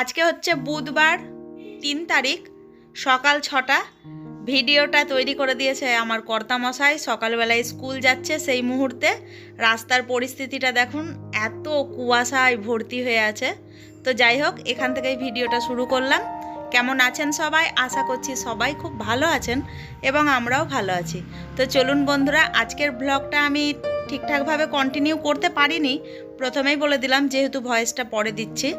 আজকে হচ্ছে বুধবার, তিন তারিখ, সকাল ছটা। ভিডিওটা তৈরি করে দিয়েছে আমার কর্তামশাই। সকালবেলায় স্কুল যাচ্ছে সেই মুহূর্তে। রাস্তার পরিস্থিতিটা দেখুন, এত কুয়াশায় ভর্তি হয়ে আছে। তো যাই হোক, এখান থেকেই ভিডিওটা শুরু করলাম। কেমন আছেন সবাই? আশা করছি সবাই খুব ভালো আছেন এবং আমরাও ভালো আছি। তো চলুন বন্ধুরা, আজকের ব্লগটা আমি ঠিকঠাকভাবে কন্টিনিউ করতে পারিনি। প্রথমেই বলে দিলাম, যেহেতু ভয়েসটা পরে দিচ্ছি।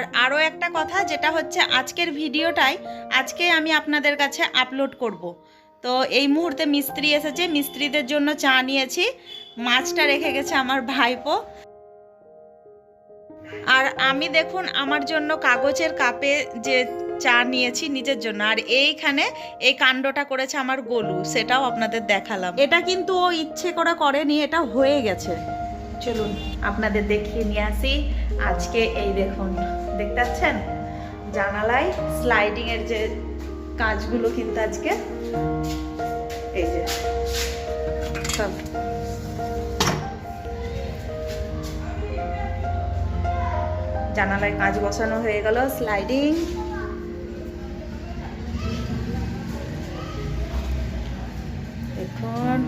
আর আরও একটা কথা যেটা হচ্ছে আজকের ভিডিওটাই আজকে আমি আপনাদের কাছে আপলোড করব। তো এই মুহূর্তে মিস্ত্রি এসেছে, মিস্ত্রিদের জন্য চা নিয়েছি, মাছটা রেখে গেছে আমার ভাইপো। আর আমি দেখুন আমার জন্য কাগজের কাপে যে চা নিয়েছি নিজের জন্য, আর এইখানে এই কাণ্ডটা করেছে আমার গোলু, সেটাও আপনাদের দেখালাম। এটা কিন্তু ও ইচ্ছে করে করেনি, এটা হয়ে গেছে। চলুন আপনাদের দেখিয়ে নিয়ে আসি, আজকে এই দেখুন। দেখতে পাচ্ছেন? জানালায় স্লাইডিং এর যে কাজগুলো কিন্তু আজকে। এই যে। সব জানালায় কাজ বসানো হয়ে গেল স্লাইডিং দেখুন,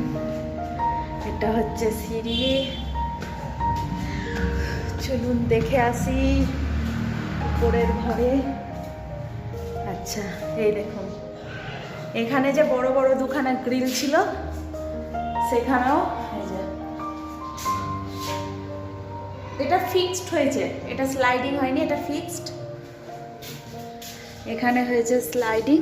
এটা হচ্ছে সিঁড়ি। চলুন দেখে আসি। উপরের ঘরে। আচ্ছা এই দেখুন। এখানে যে বড় বড় দুখানা গ্রিল ছিল, সেখানেও এটা ফিক্সড হয়েছে। এটা স্লাইডিং হয়নি, এটা ফিক্সড এখানে হয়েছে স্লাইডিং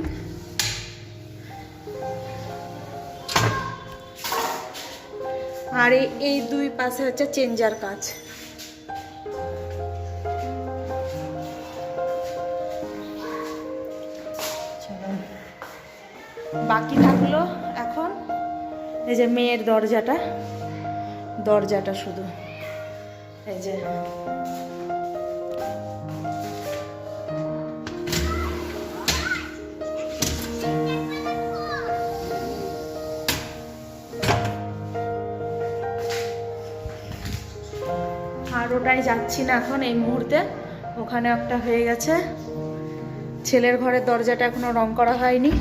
আর এই দুই পাশে হচ্ছে চেঞ্জার কাজ। বাকি থাকল এখন এই যে মেয়ের দরজাটা দরজাটা শুধু। এই যে। আর ওটাই যাচ্ছি না এখন এই মুহূর্তে। ওখানে একটা হয়ে গেছে। ছেলের ঘরের দরজাটা এখনও রং করা হয়নি।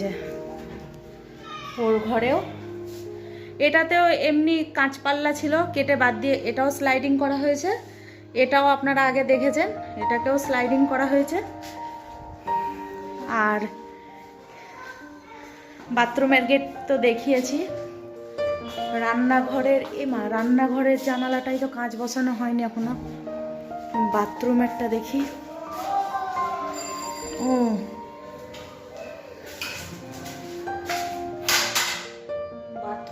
যে ওর ঘরেও। এটাতেও এমনি কাঁচপাল্লা ছিল, কেটে বাদ দিয়ে এটাও স্লাইডিং করা হয়েছে। এটাও আপনারা আগে দেখেছেন, এটাকেও স্লাইডিং করা হয়েছে। আর বাথরুমের গেট তো দেখিয়েছি। রান্নাঘরের এমা রান্নাঘরের জানালাটাই তো কাঁচ বসানো হয়নি এখনও। বাথরুমেরটা দেখি। ও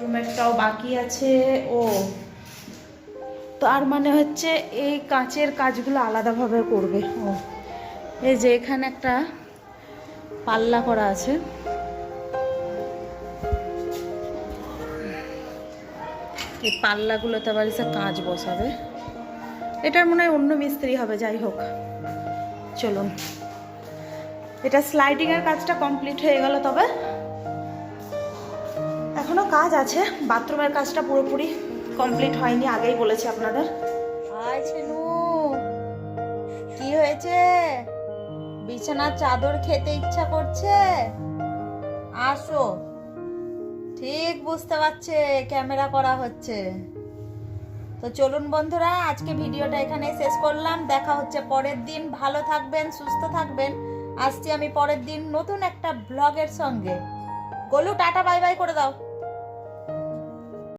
বাথরুমেরটাও বাকি আছে, ও। তার মানে হচ্ছে এই কাঁচের কাজগুলো আলাদাভাবে করবে, ও। এই যে এখানে একটা পাল্লা করা আছে। এই পাল্লাগুলোতে আবার এসে কাঁচ বসাবে। এটার মনে হয় অন্য মিস্ত্রি হবে, যাই হোক। চলুন। এটা স্লাইডিংয়ের কাজটা কমপ্লিট হয়ে গেল তবে। এখনও কাজ আছে, বাথরুমের কাজটা পুরোপুরি কমপ্লিট হয়নি, আগেই বলেছি আপনাদের। কি হয়েছে? বিছানার চাদর খেতে ইচ্ছা করছে? আসো। ঠিক বুঝতে পারছে, ক্যামেরা করা হচ্ছে। তো চলুন বন্ধুরা, আজকে ভিডিওটা এখানে শেষ করলাম। দেখা হচ্ছে পরের দিন। ভালো থাকবেন, সুস্থ থাকবেন। আসছি আমি পরের দিন নতুন একটা ব্লগের সঙ্গে। গোলু, টাটা, বাই বাই করে দাও।